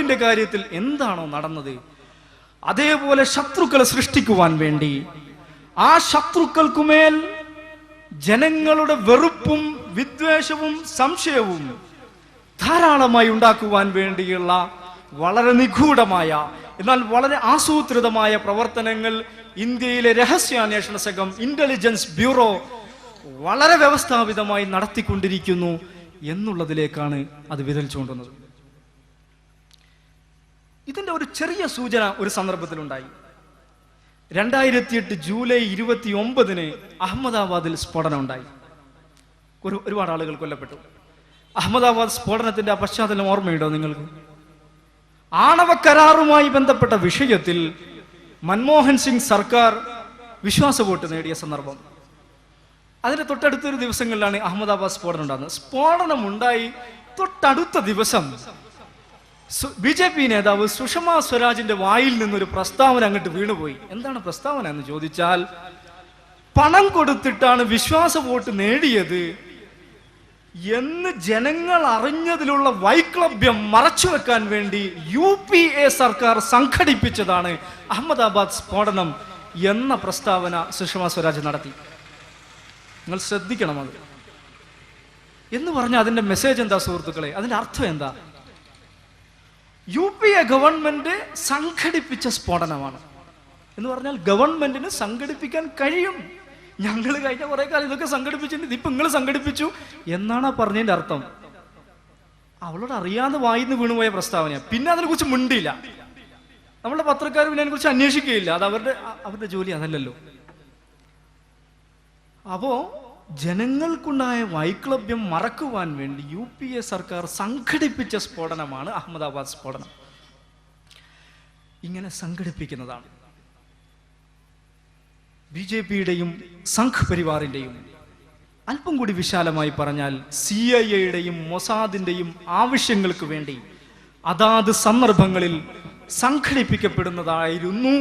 ിന്റെ കാര്യത്തിൽ എന്താണോ നടന്നത്? അതേപോലെ ശത്രുക്കളെ സൃഷ്ടിക്കുവാൻ വേണ്ടി ആ ശത്രുക്കൾക്കുമേൽ ജനങ്ങളുടെ വെറുപ്പും വിദ്വേഷവും സംശയവും ധാരാളമായി ഉണ്ടാക്കുവാൻ വേണ്ടിയുള്ള വളരെ നിഗൂഢമായ എന്നാൽ വളരെ ആസൂത്രിതമായ പ്രവർത്തനങ്ങൾ ഇന്ത്യയിലെ രഹസ്യാന്വേഷണ സംഘം ഇന്റലിജൻസ് ബ്യൂറോ വളരെ വ്യവസ്ഥാപിതമായി നടത്തിക്കൊണ്ടിരിക്കുന്നു എന്നുള്ളതിലേക്കാണ് അത് വിരൽ ചൂണ്ടുന്നത്. ഇതിന്റെ ഒരു ചെറിയ സൂചന ഒരു സന്ദർഭത്തിലുണ്ടായി. രണ്ടായിരത്തി എട്ട് ജൂലൈ ഇരുപത്തി ഒമ്പതിന് അഹമ്മദാബാദിൽ സ്ഫോടനം ഉണ്ടായി. ഒരു ഒരുപാട് ആളുകൾ കൊല്ലപ്പെട്ടു. അഹമ്മദാബാദ് സ്ഫോടനത്തിന്റെ പശ്ചാത്തലം ഓർമ്മയുണ്ടോ നിങ്ങൾക്ക്? ആണവ കരാറുമായി ബന്ധപ്പെട്ട വിഷയത്തിൽ മൻമോഹൻ സിംഗ് സർക്കാർ വിശ്വാസ വോട്ട് നേടിയ സന്ദർഭം. അതിന്റെ തൊട്ടടുത്തൊരു ദിവസങ്ങളിലാണ് അഹമ്മദാബാദ് സ്ഫോടനം ഉണ്ടാകുന്നത്. സ്ഫോടനം ഉണ്ടായി തൊട്ടടുത്ത ദിവസം ബി ജെ പി നേതാവ് സുഷമ സ്വരാജിന്റെ വായിൽ നിന്നൊരു പ്രസ്താവന അങ്ങോട്ട് വീണുപോയി. എന്താണ് പ്രസ്താവന എന്ന് ചോദിച്ചാൽ പണം കൊടുത്തിട്ടാണ് വിശ്വാസ വോട്ട് നേടിയത് എന്ന് ജനങ്ങൾ അറിഞ്ഞതിലുള്ള വൈക്ലഭ്യം മറച്ചുവെക്കാൻ വേണ്ടി യു പി എ സർക്കാർ സംഘടിപ്പിച്ചതാണ് അഹമ്മദാബാദ് സ്ഫോടനം എന്ന പ്രസ്താവന സുഷമ സ്വരാജ് നടത്തി. നിങ്ങൾ ശ്രദ്ധിക്കണം അത്. എന്ന് പറഞ്ഞാൽ അതിന്റെ മെസ്സേജ് എന്താ സുഹൃത്തുക്കളെ? അതിന്റെ അർത്ഥം എന്താ? യു പി എ ഗവൺമെന്റ് സംഘടിപ്പിച്ച സ്ഫോടനമാണ്. എന്ന് പറഞ്ഞാൽ ഗവൺമെന്റിന് സംഘടിപ്പിക്കാൻ കഴിയും. ഞങ്ങൾ കഴിഞ്ഞ കുറെ കാലം ഇതൊക്കെ സംഘടിപ്പിച്ചിട്ടുണ്ട് ഇപ്പൊ നിങ്ങൾ സംഘടിപ്പിച്ചു എന്നാണ് ആ പറഞ്ഞതിന്റെ അർത്ഥം. അവളോട് അറിയാതെ വായിന്ന് വീണുപോയ പ്രസ്താവന പിന്നെ അതിനെ കുറിച്ച് മിണ്ടിയില്ല. നമ്മുടെ പത്രക്കാർ പിന്നെ അതിനെ കുറിച്ച് അന്വേഷിക്കുകയില്ല. അത് അവരുടെ അവരുടെ ജോലി അതല്ലല്ലോ. അപ്പോ ജനങ്ങൾക്കുണ്ടായ വൈക്ലഭ്യം മറക്കുവാൻ വേണ്ടി യു പി എ സർക്കാർ സംഘടിപ്പിച്ച സ്ഫോടനമാണ് അഹമ്മദാബാദ് സ്ഫോടനം. ഇങ്ങനെ സംഘടിപ്പിക്കുന്നതാണ്. ബി ജെ പിയുടെയും സംഘ് പരിവാറിന്റെയും അല്പം കൂടി വിശാലമായി പറഞ്ഞാൽ സി ഐ എയുടെയും മൊസാദിന്റെയും ആവശ്യങ്ങൾക്ക് വേണ്ടി അതാത് സന്ദർഭങ്ങളിൽ സംഘടിപ്പിക്കപ്പെടുന്നതായിരുന്നു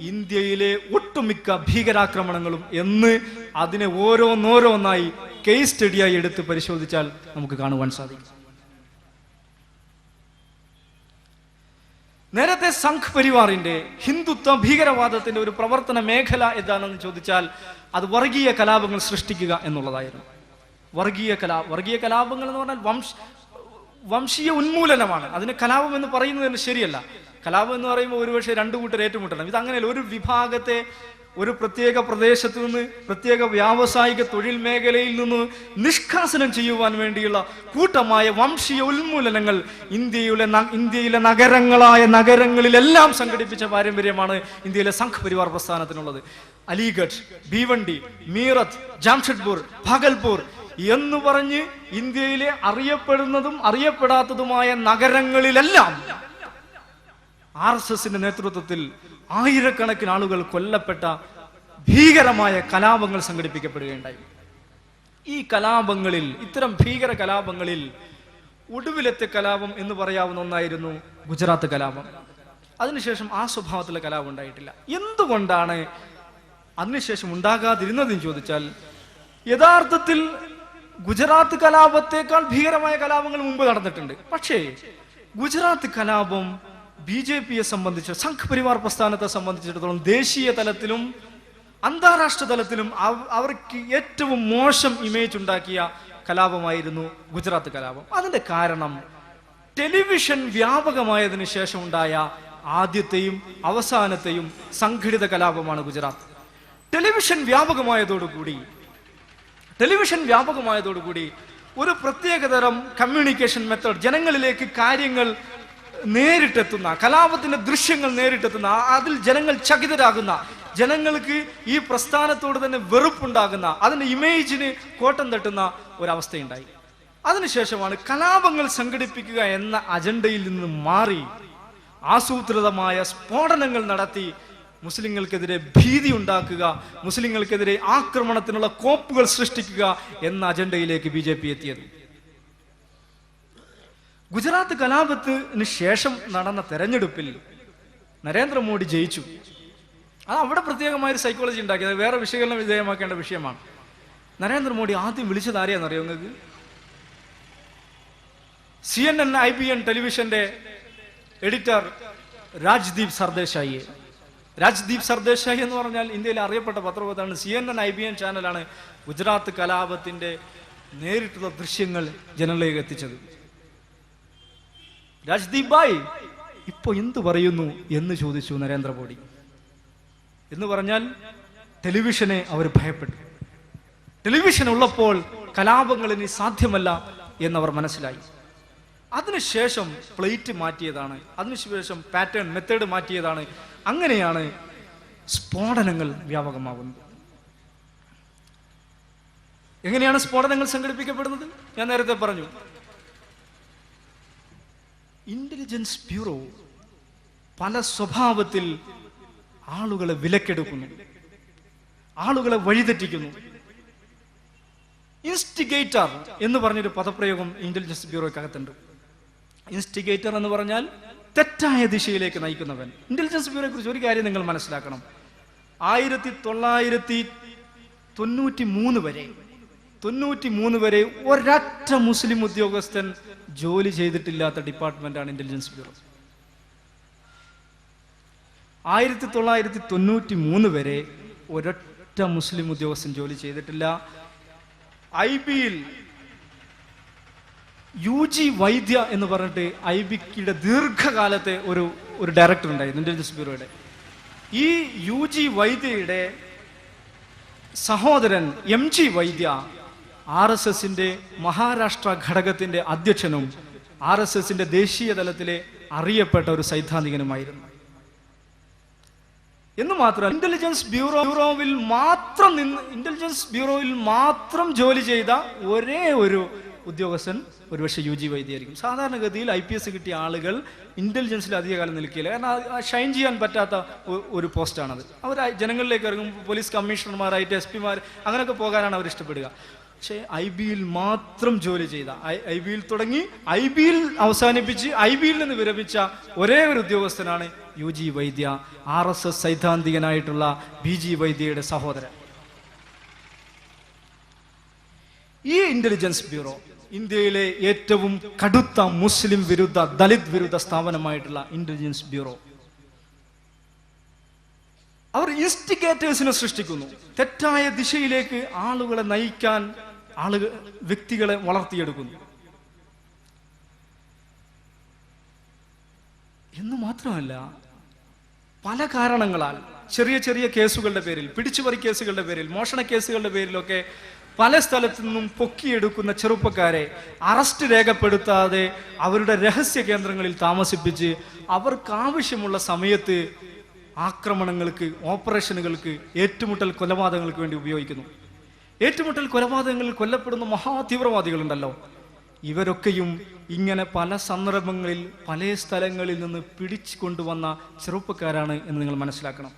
ഇന്ത്യയിലെ ഒട്ടുമിക്ക ഭീകരാക്രമണങ്ങളും എന്ന് അതിനെ ഓരോന്നോരോന്നായി കേസ് സ്റ്റഡിയായി എടുത്ത് പരിശോധിച്ചാൽ നമുക്ക് കാണുവാൻ സാധിക്കും. നേരത്തെ സംഘ് പരിവാറിന്റെ ഹിന്ദുത്വ ഭീകരവാദത്തിന്റെ ഒരു പ്രവർത്തന മേഖല എന്താണെന്ന് ചോദിച്ചാൽ അത് വർഗീയ കലാപങ്ങൾ സൃഷ്ടിക്കുക എന്നുള്ളതായിരുന്നു. വർഗീയ കലാ വർഗീയ കലാപങ്ങൾ എന്ന് പറഞ്ഞാൽ വംശ വംശീയ ഉന്മൂലനമാണ്. അതിന് കലാപം എന്ന് പറയുന്നത് ശരിയല്ല. കലാപം എന്ന് പറയുമ്പോൾ ഒരുപക്ഷെ രണ്ടു കൂട്ടർ ഏറ്റുമുട്ടണം. ഇത് അങ്ങനെയല്ല ഒരു വിഭാഗത്തെ ഒരു പ്രത്യേക പ്രദേശത്ത് നിന്ന് പ്രത്യേക വ്യാവസായിക തൊഴിൽ മേഖലയിൽ നിന്ന് നിഷ്കാസനം ചെയ്യുവാൻ വേണ്ടിയുള്ള കൂട്ടമായ വംശീയ ഉന്മൂലനങ്ങൾ ഇന്ത്യയിലെ ഇന്ത്യയിലെ നഗരങ്ങളായ നഗരങ്ങളിലെല്ലാം സംഘടിപ്പിച്ച പാരമ്പര്യമാണ് ഇന്ത്യയിലെ സംഘ് പരിവാർ പ്രസ്ഥാനത്തിനുള്ളത്. അലിഗഡ് ഭീവണ്ടി മീറത്ത് ജാംഷഡ്പൂർ ഭാഗൽപൂർ എന്ന് പറഞ്ഞ് ഇന്ത്യയിലെ അറിയപ്പെടുന്നതും അറിയപ്പെടാത്തതുമായ നഗരങ്ങളിലെല്ലാം ആർ എസ് എസിന്റെ നേതൃത്വത്തിൽ ആയിരക്കണക്കിന് ആളുകൾ കൊല്ലപ്പെട്ട ഭീകരമായ കലാപങ്ങൾ സംഘടിപ്പിക്കപ്പെടുകയുണ്ടായി. ഈ കലാപങ്ങളിൽ ഇത്തരം ഭീകര കലാപങ്ങളിൽ ഒടുവിലത്തെ കലാപം എന്ന് പറയാവുന്ന ഒന്നായിരുന്നു ഗുജറാത്ത് കലാപം. അതിനുശേഷം ആ സ്വഭാവത്തിലെ കലാപം ഉണ്ടായിട്ടില്ല. എന്തുകൊണ്ടാണ് അതിനുശേഷം ഉണ്ടാകാതിരുന്നതെന്ന് ചോദിച്ചാൽ യഥാർത്ഥത്തിൽ ഗുജറാത്ത് കലാപത്തേക്കാൾ ഭീകരമായ കലാപങ്ങൾ മുമ്പ് നടന്നിട്ടുണ്ട്. പക്ഷേ ഗുജറാത്ത് കലാപം ബി ജെ പിയെ സംബന്ധിച്ച് സംഘ് പരിവാർ പ്രസ്ഥാനത്തെ സംബന്ധിച്ചിടത്തോളം ദേശീയ തലത്തിലും അന്താരാഷ്ട്ര തലത്തിലും അവർക്ക് ഏറ്റവും മോശം ഇമേജ് ഉണ്ടാക്കിയ കലാപമായിരുന്നു ഗുജറാത്ത് കലാപം. അതിന്റെ കാരണം ടെലിവിഷൻ വ്യാപകമായതിനു ശേഷം ഉണ്ടായ ആദ്യത്തെയും അവസാനത്തെയും സംഘടിത കലാപമാണ് ഗുജറാത്ത്. ടെലിവിഷൻ വ്യാപകമായതോടുകൂടി ടെലിവിഷൻ വ്യാപകമായതോടുകൂടി ഒരു പ്രത്യേകതരം കമ്മ്യൂണിക്കേഷൻ മെത്തേഡ് ജനങ്ങളിലേക്ക് കാര്യങ്ങൾ നേരിട്ടെത്തുന്ന കലാപത്തിന്റെ ദൃശ്യങ്ങൾ നേരിട്ടെത്തുന്ന അതിൽ ജനങ്ങൾ ചകിതരാകുന്ന ജനങ്ങൾക്ക് ഈ പ്രസ്ഥാനത്തോട് തന്നെ വെറുപ്പുണ്ടാകുന്ന അതിന്റെ ഇമേജിന് കോട്ടം തട്ടുന്ന ഒരവസ്ഥയുണ്ടായി. അതിനുശേഷമാണ് കലാപങ്ങൾ സംഘടിപ്പിക്കുക എന്ന അജണ്ടയിൽ നിന്ന് മാറി ആസൂത്രിതമായ സ്ഫോടനങ്ങൾ നടത്തി മുസ്ലിങ്ങൾക്കെതിരെ ഭീതി ഉണ്ടാക്കുക മുസ്ലിങ്ങൾക്കെതിരെ ആക്രമണത്തിനുള്ള കോപ്പുകൾ സൃഷ്ടിക്കുക എന്ന അജണ്ടയിലേക്ക് ബി ജെ പി എത്തിയത്. ഗുജറാത്ത് കലാപത്തിന് ശേഷം നടന്ന തെരഞ്ഞെടുപ്പിൽ നരേന്ദ്രമോദി ജയിച്ചു. അത് അവിടെ പ്രത്യേകമായ ഒരു സൈക്കോളജി ഉണ്ടാക്കിയത് വേറെ വിശകലന വിധേയമാക്കേണ്ട വിഷയമാണ്. നരേന്ദ്രമോദി ആദ്യം വിളിച്ചത് ആരെയാണെന്നറിയോ നിങ്ങൾക്ക്? C N N I B N ടെലിവിഷന്റെ editor Rajdeep സർദേശായിയെ. രാജ്ദീപ് സർദേശായി എന്ന് പറഞ്ഞാൽ ഇന്ത്യയിൽ അറിയപ്പെട്ട പത്രപ്രവർത്തനമാണ് C N N I B N ചാനലാണ് ഗുജറാത്ത് കലാപത്തിന്റെ നേരിട്ടുള്ള ദൃശ്യങ്ങൾ ജനങ്ങളിലേക്ക് എത്തിച്ചത്. രാജ്ദീപ് ഭായ് ഇപ്പൊ എന്തു പറയുന്നു എന്ന് ചോദിച്ചു നരേന്ദ്രമോദി. എന്ന് പറഞ്ഞാൽ ടെലിവിഷനെ അവർ ഭയപ്പെട്ടു. ടെലിവിഷൻ ഉള്ളപ്പോൾ കലാപങ്ങൾ ഇനി സാധ്യമല്ല എന്നവർ മനസ്സിലായി. അതിനുശേഷം പ്ലേറ്റ് മാറ്റിയതാണ്. അതിനുശേഷം പാറ്റേൺ മെത്തേഡ് മാറ്റിയതാണ്. അങ്ങനെയാണ് സ്ഫോടനങ്ങൾ വ്യാപകമാകുന്നത്. എങ്ങനെയാണ് സ്ഫോടനങ്ങൾ സംഘടിപ്പിക്കപ്പെടുന്നത്? ഞാൻ നേരത്തെ പറഞ്ഞു. ഇന്റലിജൻസ് ബ്യൂറോ പല സ്വഭാവത്തിൽ ആളുകളെ വിലക്കെടുക്കുന്നു. ആളുകളെ വഴിതെറ്റിക്കുന്നു. ഇൻസ്റ്റിഗേറ്റർ എന്ന് പറഞ്ഞൊരു പദപ്രയോഗം ഇന്റലിജൻസ് ബ്യൂറോയ്ക്കകത്തുണ്ട് ഇൻസ്റ്റിഗേറ്റർ എന്ന് പറഞ്ഞാൽ തെറ്റായ ദിശയിലേക്ക് നയിക്കുന്നവൻ. ഇന്റലിജൻസ് ബ്യൂറോയെ കുറിച്ച് ഒരു കാര്യം നിങ്ങൾ മനസ്സിലാക്കണം. ആയിരത്തി തൊള്ളായിരത്തി തൊണ്ണൂറ്റി മൂന്ന് വരെ തൊണ്ണൂറ്റി മൂന്ന് വരെ ഒരൊറ്റ മുസ്ലിം ഉദ്യോഗസ്ഥൻ ജോലി ചെയ്തിട്ടില്ലാത്ത ആണ് ഇന്റലിജൻസ് ബ്യൂറോ ആയിരത്തി തൊള്ളായിരത്തി തൊണ്ണൂറ്റി മൂന്ന് വരെ ഒരൊറ്റ മുസ്ലിം ഉദ്യോഗസ്ഥൻ ജോലി ചെയ്തിട്ടില്ല. ഐ ബിയിൽ യു ജി വൈദ്യ എന്ന് പറഞ്ഞിട്ട് ഐ ബിക്കിയുടെ ദീർഘകാലത്തെ ഒരു ഒരു ഡയറക്ടർ ഉണ്ടായിരുന്നു ഇന്റലിജൻസ് ബ്യൂറോയുടെ ഈ യു ജി വൈദ്യയുടെ സഹോദരൻ M G Vaidya R S എസിന്റെ മഹാരാഷ്ട്ര ഘടകത്തിന്റെ അധ്യക്ഷനും ആർ എസ് എസിന്റെ ദേശീയ തലത്തിലെ അറിയപ്പെട്ട ഒരു സൈദ്ധാന്തികനുമായിരുന്നു. എന്ന് മാത്രം ഇന്റലിജൻസ് ബ്യൂറോ ബ്യൂറോവിൽ മാത്രം നിന്ന് ഇന്റലിജൻസ് ബ്യൂറോയിൽ മാത്രം ജോലി ചെയ്ത ഒരേ ഒരു ഉദ്യോഗസ്ഥൻ ഒരുപക്ഷെ യു ജി വൈദ്യായിരിക്കും സാധാരണഗതിയിൽ ഐ പി എസ് കിട്ടിയ ആളുകൾ ഇന്റലിജൻസിൽ അധികകാലം നിൽക്കില്ല. കാരണം ഷൈൻ ചെയ്യാൻ പറ്റാത്ത ഒരു പോസ്റ്റാണത്. അവർ ജനങ്ങളിലേക്ക് ഇറങ്ങും പോലീസ് കമ്മീഷണർമാരായിട്ട് എസ് പിമാർ അങ്ങനെയൊക്കെ പോകാനാണ് അവർ ഇഷ്ടപ്പെടുക. പക്ഷേ ഐ ബിയിൽ മാത്രം ജോലി ചെയ്ത ഐ ബിയിൽ തുടങ്ങി ഐ ബിയിൽ അവസാനിപ്പിച്ച് ഐ ബിയിൽ നിന്ന് വിരമിച്ച ഒരേ ഒരു ഉദ്യോഗസ്ഥനാണ് U G Vaidya R S S സൈദ്ധാന്തികനായിട്ടുള്ള B G വൈദ്യയുടെ സഹോദരൻ. ഈ ഇന്റലിജൻസ് ബ്യൂറോ ഇന്ത്യയിലെ ഏറ്റവും കടുത്ത മുസ്ലിം വിരുദ്ധ ദലിത് വിരുദ്ധ സ്ഥാപനമായിട്ടുള്ള ഇന്റലിജൻസ് ബ്യൂറോ അവർ ഇൻസ്റ്റിഗേറ്റേഴ്സിനെ സൃഷ്ടിക്കുന്നു. തെറ്റായ ദിശയിലേക്ക് ആളുകളെ നയിക്കാൻ ആളുകൾ വ്യക്തികളെ വളർത്തിയെടുക്കുന്നു. എന്ന് മാത്രമല്ല പല കാരണങ്ങളാൽ ചെറിയ ചെറിയ കേസുകളുടെ പേരിൽ പിടിച്ചുപറി കേസുകളുടെ പേരിൽ മോഷണ കേസുകളുടെ പേരിലൊക്കെ പല സ്ഥലത്തു നിന്നും പൊക്കിയെടുക്കുന്ന ചെറുപ്പക്കാരെ അറസ്റ്റ് രേഖപ്പെടുത്താതെ അവരുടെ രഹസ്യ കേന്ദ്രങ്ങളിൽ താമസിപ്പിച്ച് അവർക്ക് ആവശ്യമുള്ള സമയത്ത് ആക്രമണങ്ങൾക്ക് ഓപ്പറേഷനുകൾക്ക് ഏറ്റുമുട്ടൽ കൊലപാതകങ്ങൾക്ക് വേണ്ടി ഉപയോഗിക്കുന്നു. ഏറ്റുമുട്ടൽ കൊലപാതകങ്ങളിൽ കൊല്ലപ്പെടുന്ന മഹാതീവ്രവാദികളുണ്ടല്ലോ. ഇവരൊക്കെയും ഇങ്ങനെ പല സന്ദർഭങ്ങളിൽ പല സ്ഥലങ്ങളിൽ നിന്ന് പിടിച്ചു കൊണ്ടുവന്ന ചെറുപ്പക്കാരാണ് എന്ന് നിങ്ങൾ മനസ്സിലാക്കണം.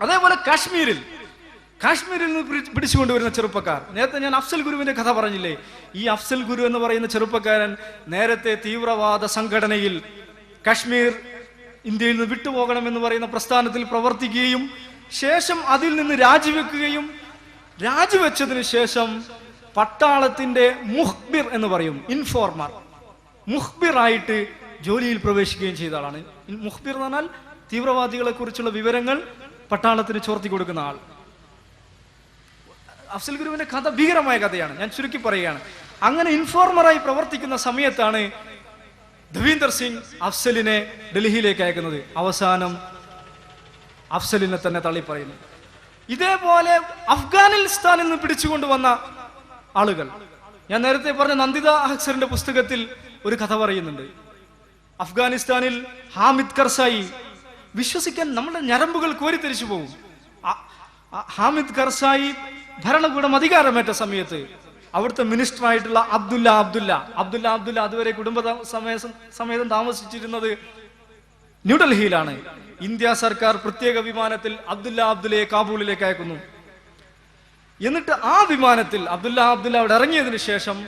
അതേപോലെ കാശ്മീരിൽ കാശ്മീരിൽ നിന്ന് പിടിച്ചു പിടിച്ചുകൊണ്ടുവരുന്ന ചെറുപ്പക്കാർ. നേരത്തെ ഞാൻ അഫ്സൽ ഗുരുവിന്റെ കഥ പറഞ്ഞില്ലേ? ഈ അഫ്സൽ ഗുരു എന്ന് പറയുന്ന ചെറുപ്പക്കാരൻ നേരത്തെ തീവ്രവാദ സംഘടനയിൽ കാശ്മീർ ഇന്ത്യയിൽ നിന്ന് വിട്ടുപോകണം എന്ന് പറയുന്ന പ്രസ്ഥാനത്തിൽ പ്രവർത്തിക്കുകയും ശേഷം അതിൽ നിന്ന് രാജിവെക്കുകയും രാജിവെച്ചതിന് ശേഷം പട്ടാളത്തിന്റെ മുഹ്ബിർ എന്ന് പറയും ഇൻഫോർമർ മുഹ്ബിർ ആയിട്ട് ജോലിയിൽ പ്രവേശിക്കുകയും ചെയ്ത ആളാണ്. മുഹ്ബിർ എന്ന് പറഞ്ഞാൽ തീവ്രവാദികളെ കുറിച്ചുള്ള വിവരങ്ങൾ പട്ടാളത്തിന് ചോർത്തി കൊടുക്കുന്ന ആൾ. അഫ്സൽ ഗുരുവിന്റെ കഥ ഭീകരമായ കഥയാണ്. ഞാൻ ചുരുക്കി പറയുകയാണ്. അങ്ങനെ ഇൻഫോർമറായി പ്രവർത്തിക്കുന്ന സമയത്താണ് ദവീന്ദർ സിംഗ് അഫ്സലിനെ ഡൽഹിയിലേക്ക് അയക്കുന്നത്. അവസാനം അഫ്സലിനെ തന്നെ തള്ളി പറയുന്നു ഇതേപോലെ അഫ്ഗാനിസ്ഥാനിൽ നിന്ന് പിടിച്ചുകൊണ്ടുവന്ന ആളുകൾ. ഞാൻ നേരത്തെ പറഞ്ഞ നന്ദിത അഹ്സറിന്റെ പുസ്തകത്തിൽ ഒരു കഥ പറയുന്നുണ്ട്. അഫ്ഗാനിസ്ഥാനിൽ ഹാമിദ് കർസായി വിശ്വസിക്കാൻ നമ്മുടെ ഞരമ്പുകൾ കോരിത്തെരിച്ചു പോകും ഹാമിദ് കർസായി ഭരണകൂടം അധികാരമേറ്റ സമയത്ത് അവിടുത്തെ മിനിസ്റ്റർ ആയിട്ടുള്ള അബ്ദുല്ല അബ്ദുല്ല അബ്ദുല്ല അബ്ദുല്ല അതുവരെ കുടുംബ സമേതം താമസിച്ചിരുന്നത് ന്യൂഡൽഹിയിലാണ്. ഇന്ത്യ സർക്കാർ പ്രത്യേക വിമാനത്തിൽ അബ്ദുല്ല അബ്ദുലയെ കാബൂളിലേക്ക് അയക്കുന്നു. എന്നിട്ട് ആ വിമാനത്തിൽ അബ്ദുല്ല അബ്ദുല്ല അവിടെ ഇറങ്ങിയതിനു ശേഷം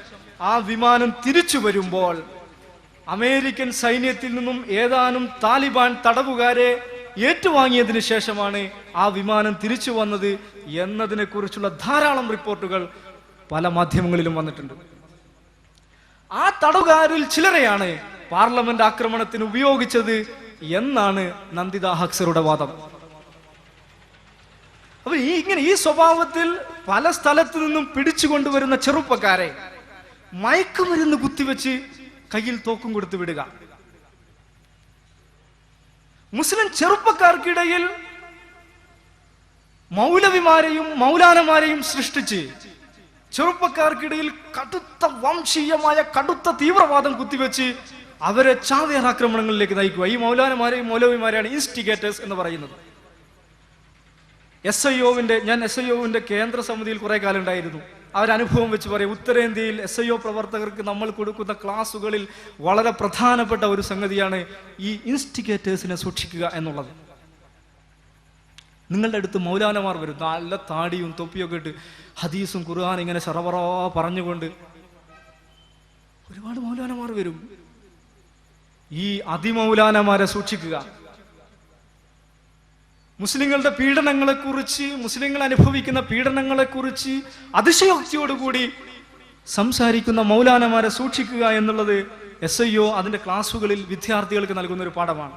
ആ വിമാനം തിരിച്ചു വരുമ്പോൾ അമേരിക്കൻ സൈന്യത്തിൽ നിന്നും ഏതാനും താലിബാൻ തടവുകാരെ ഏറ്റുവാങ്ങിയതിനു ശേഷമാണ് ആ വിമാനം തിരിച്ചു വന്നത് എന്നതിനെ കുറിച്ചുള്ള ധാരാളം റിപ്പോർട്ടുകൾ പല മാധ്യമങ്ങളിലും വന്നിട്ടുണ്ട്. ആ തടവുകാരിൽ ചിലരെയാണ് പാർലമെന്റ് ആക്രമണത്തിന് ഉപയോഗിച്ചത് എന്നാണ് നന്ദിത ഹക്സറുടെ വാദം. അപ്പൊ ഈ ഇങ്ങനെ ഈ സ്വഭാവത്തിൽ പല സ്ഥലത്തു നിന്നും പിടിച്ചു കൊണ്ടുവരുന്ന ചെറുപ്പക്കാരെ മയക്കുമരുന്ന് കുത്തിവെച്ച് കയ്യിൽ തോക്കും കൊടുത്തു വിടുക. മുസ്ലിം ചെറുപ്പക്കാർക്കിടയിൽ മൗലവിമാരെയും മൗലാനമാരെയും സൃഷ്ടിച്ച് ചെറുപ്പക്കാർക്കിടയിൽ കടുത്ത വംശീയമായ കടുത്ത തീവ്രവാദം കുത്തിവെച്ച് അവരെ ചാവേർ ആക്രമണങ്ങളിലേക്ക് നയിക്കുക. ഈ മൗലാനമാരെയും മൗലവിമാരെയാണ് ഇൻസ്റ്റിഗേറ്റേഴ്സ് എന്ന് പറയുന്നത്. എസ് ഐ ഞാൻ എസ് ഐ കേന്ദ്ര സമിതിയിൽ കുറെ കാലം ഉണ്ടായിരുന്നു. അവരനുഭവം വെച്ച് പറയും ഉത്തരേന്ത്യയിൽ എസ് ഐ ഒ പ്രവർത്തകർക്ക് നമ്മൾ കൊടുക്കുന്ന ക്ലാസ്സുകളിൽ വളരെ പ്രധാനപ്പെട്ട ഒരു സംഗതിയാണ് ഈ ഇൻസ്റ്റിഗേറ്റേഴ്സിനെ സൂക്ഷിക്കുക എന്നുള്ളത്. നിങ്ങളുടെ അടുത്ത് മൗലാനമാർ വരും. നല്ല താടിയും തൊപ്പിയൊക്കെ ഇട്ട് ഹദീസും ഖുർആൻ ഇങ്ങനെ ശറവറോ പറഞ്ഞുകൊണ്ട് ഒരുപാട് മൗലാനമാർ വരും. ഈ അതിമൗലാനമാരെ സൂക്ഷിക്കുക. മുസ്ലിങ്ങളുടെ പീഡനങ്ങളെക്കുറിച്ച് മുസ്ലിങ്ങൾ അനുഭവിക്കുന്ന പീഡനങ്ങളെക്കുറിച്ച് അതിശയോക്തിയോടുകൂടി സംസാരിക്കുന്ന മൗലാനമാരെ സൂക്ഷിക്കുക എന്നുള്ളത് എസ് ഐ ഒ അതിന്റെ ക്ലാസ്സുകളിൽ വിദ്യാർത്ഥികൾക്ക് നൽകുന്ന ഒരു പാഠമാണ്.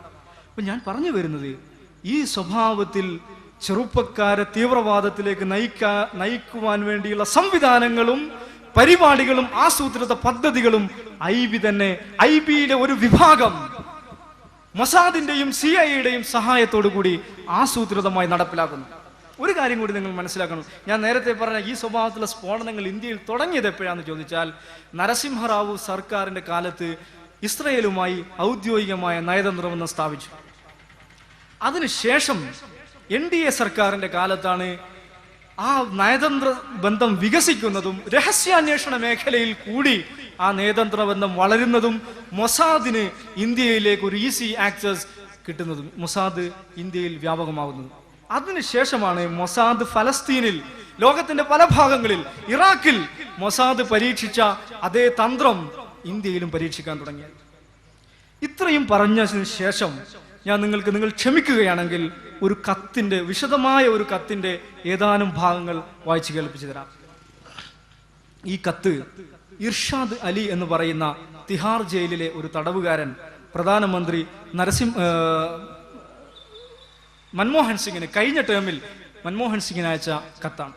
അപ്പൊ ഞാൻ പറഞ്ഞു വരുന്നത് ഈ സ്വഭാവത്തിൽ ചെറുപ്പക്കാരെ തീവ്രവാദത്തിലേക്ക് നയിക്കാ നയിക്കുവാൻ വേണ്ടിയുള്ള സംവിധാനങ്ങളും പരിപാടികളും ആസൂത്രിത പദ്ധതികളും ഐ ബി തന്നെ ഐ ബിയിലെ ഒരു വിഭാഗം. മൊസാദിന്റെയും സി ഐയുടെയും സഹായത്തോടു കൂടി ആസൂത്രിതമായി നടപ്പിലാക്കുന്നു. ഒരു കാര്യം കൂടി നിങ്ങൾ മനസ്സിലാക്കണം. ഞാൻ നേരത്തെ പറഞ്ഞ ഈ സ്വഭാവത്തിലുള്ള സ്ഫോടനങ്ങൾ ഇന്ത്യയിൽ തുടങ്ങിയത് എപ്പോഴാണെന്ന് ചോദിച്ചാൽ നരസിംഹറാവു സർക്കാരിന്റെ കാലത്ത് ഇസ്രയേലുമായി ഔദ്യോഗികമായ നയതന്ത്രമെന്ന് സ്ഥാപിച്ചു. അതിനുശേഷം എൻ ഡി എ സർക്കാരിന്റെ കാലത്താണ് ആ നയതന്ത്ര ബന്ധം വികസിക്കുന്നതും രഹസ്യാന്വേഷണ മേഖലയിൽ കൂടി ആ നയതന്ത്ര ബന്ധം വളരുന്നതും മൊസാദിന് ഇന്ത്യയിലേക്ക് ഒരു ഈസി ആക്സസ് കിട്ടുന്നതും മൊസാദ് ഇന്ത്യയിൽ വ്യാപകമാകുന്നതും. അതിനുശേഷമാണ് മൊസാദ് ഫലസ്തീനിൽ ലോകത്തിന്റെ പല ഭാഗങ്ങളിൽ ഇറാഖിൽ മൊസാദ് പരീക്ഷിച്ച അതേ തന്ത്രം ഇന്ത്യയിലും പരീക്ഷിക്കാൻ തുടങ്ങിയത്. ഇത്രയും പറഞ്ഞതിന് ശേഷം ഞാൻ നിങ്ങൾക്ക് നിങ്ങൾ ക്ഷമിക്കുകയാണെങ്കിൽ ഒരു കത്തിന്റെ വിശദമായ ഒരു കത്തിന്റെ ഏതാനും ഭാഗങ്ങൾ വായിച്ചു കേൾപ്പിച്ചു തരാം. ഈ കത്ത് ഇർഷാദ് അലി എന്ന് പറയുന്ന തിഹാർ ജയിലിലെ ഒരു തടവുകാരൻ പ്രധാനമന്ത്രി നരസിംഹ മൻമോഹൻ സിംഗിന് കഴിഞ്ഞ ടേമിൽ മൻമോഹൻ സിംഗിന് അയച്ച കത്താണ്.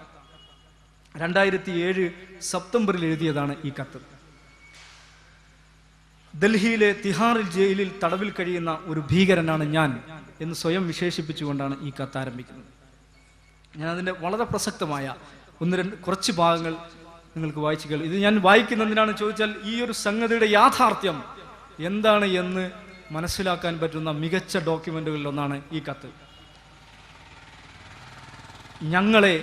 രണ്ടായിരത്തി ഏഴ് സെപ്റ്റംബറിൽ എഴുതിയതാണ് ഈ കത്ത്. ഡൽഹിയിലെ തിഹാറിൽ ജയിലിൽ തടവിൽ കഴിയുന്ന ഒരു ഭീകരനാണ് ഞാൻ എന്ന് സ്വയം വിശേഷിപ്പിച്ചുകൊണ്ടാണ് ഈ കത്ത് ആരംഭിക്കുന്നത്. ഞാൻ അതിന്റെ വളരെ പ്രസക്തമായ ഒന്ന് രണ്ട് കുറച്ച് ഭാഗങ്ങൾ നിങ്ങൾക്ക് വായിച്ചു കേൾ. ഇത് ഞാൻ വായിക്കുന്നതിനാണ് ചോദിച്ചാൽ ഈ ഒരു സംഗതിയുടെ യാഥാർത്ഥ്യം എന്താണ് എന്ന് മനസ്സിലാക്കാൻ പറ്റുന്ന മികച്ച ഡോക്യുമെന്റുകളിൽ ഒന്നാണ് ഈ കത്ത്. ഞങ്ങളെ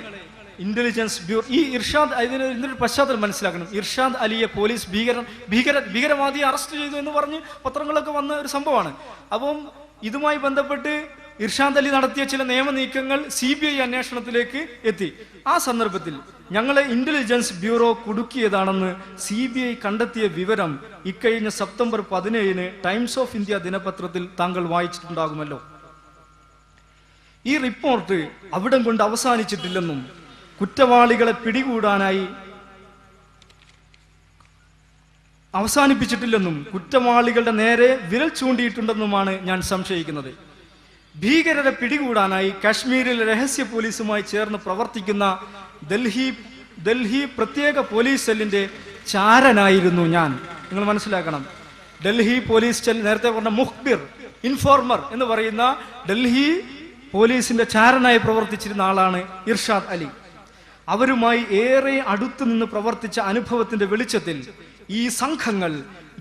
ഇന്റലിജൻസ് ബ്യൂറോ ഈ ഇർഷാദ് ഇതിന് ഇതിനൊരു പശ്ചാത്തലം മനസ്സിലാക്കണം. ഇർഷാദ് അലിയെ പോലീസ് ഭീകരൻ ഭീകര ഭീകരവാദിയെ അറസ്റ്റ് ചെയ്തു എന്ന് പറഞ്ഞ് പത്രങ്ങളൊക്കെ വന്ന ഒരു സംഭവമാണ്. അപ്പം ഇതുമായി ബന്ധപ്പെട്ട് ഇർഷാദ് അലി നടത്തിയ ചില നിയമനീക്കങ്ങൾ സി ബി ഐ അന്വേഷണത്തിലേക്ക് എത്തി. ആ സന്ദർഭത്തിൽ ഞങ്ങളെ ഇന്റലിജൻസ് ബ്യൂറോ കുടുക്കിയതാണെന്ന് സി ബി ഐ കണ്ടെത്തിയ വിവരം ഇക്കഴിഞ്ഞ സെപ്റ്റംബർ പതിനേഴിന് ടൈംസ് ഓഫ് ഇന്ത്യ ദിനപത്രത്തിൽ താങ്കൾ വായിച്ചിട്ടുണ്ടാകുമല്ലോ. ഈ റിപ്പോർട്ട് അവിടം കൊണ്ട് അവസാനിച്ചിട്ടില്ലെന്നും കുറ്റവാളികളെ പിടികൂടാനായി അവസാനിപ്പിച്ചിട്ടില്ലെന്നും കുറ്റവാളികളുടെ നേരെ വിരൽ ചൂണ്ടിയിട്ടുണ്ടെന്നുമാണ് ഞാൻ സംശയിക്കുന്നത്. ഭീകരരെ പിടികൂടാനായി കാശ്മീരിലെ രഹസ്യ പോലീസുമായി ചേർന്ന് പ്രവർത്തിക്കുന്ന ഡൽഹി ഡൽഹി പ്രത്യേക പോലീസ് സെല്ലിന്റെ ചാരനായിരുന്നു ഞാൻ. നിങ്ങൾ മനസ്സിലാക്കണം. ഡൽഹി പോലീസ് സെൽ നേരത്തെ പറഞ്ഞ മുഖ്ബിർ ഇൻഫോർമർ എന്ന് പറയുന്ന ഡൽഹി പോലീസിന്റെ ചാരനായി പ്രവർത്തിച്ചിരുന്ന ആളാണ് ഇർഷാദ് അലി. അവരുമായി ഏറെ അടുത്തു നിന്ന് പ്രവർത്തിച്ച അനുഭവത്തിന്റെ വെളിച്ചത്തിൽ ഈ സംഘങ്ങൾ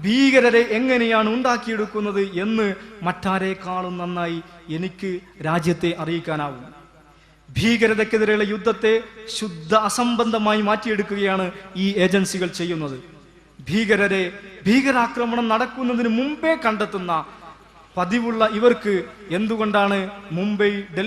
ഭീകരരെ എങ്ങനെയാണ് ഉണ്ടാക്കിയെടുക്കുന്നത് എന്ന് മറ്റാരേക്കാളും നന്നായി എനിക്ക് രാജ്യത്തെ അറിയിക്കാനാവും. ഭീകരതയ്ക്കെതിരെയുള്ള യുദ്ധത്തെ ശുദ്ധ അസംബന്ധമായി മാറ്റിയെടുക്കുകയാണ് ഈ ഏജൻസികൾ ചെയ്യുന്നത്. ഭീകരരെ ഭീകരാക്രമണം നടക്കുന്നതിന് മുമ്പേ കണ്ടെത്തുന്ന പതിവുള്ള ഇവർക്ക് എന്തുകൊണ്ടാണ് മുംബൈ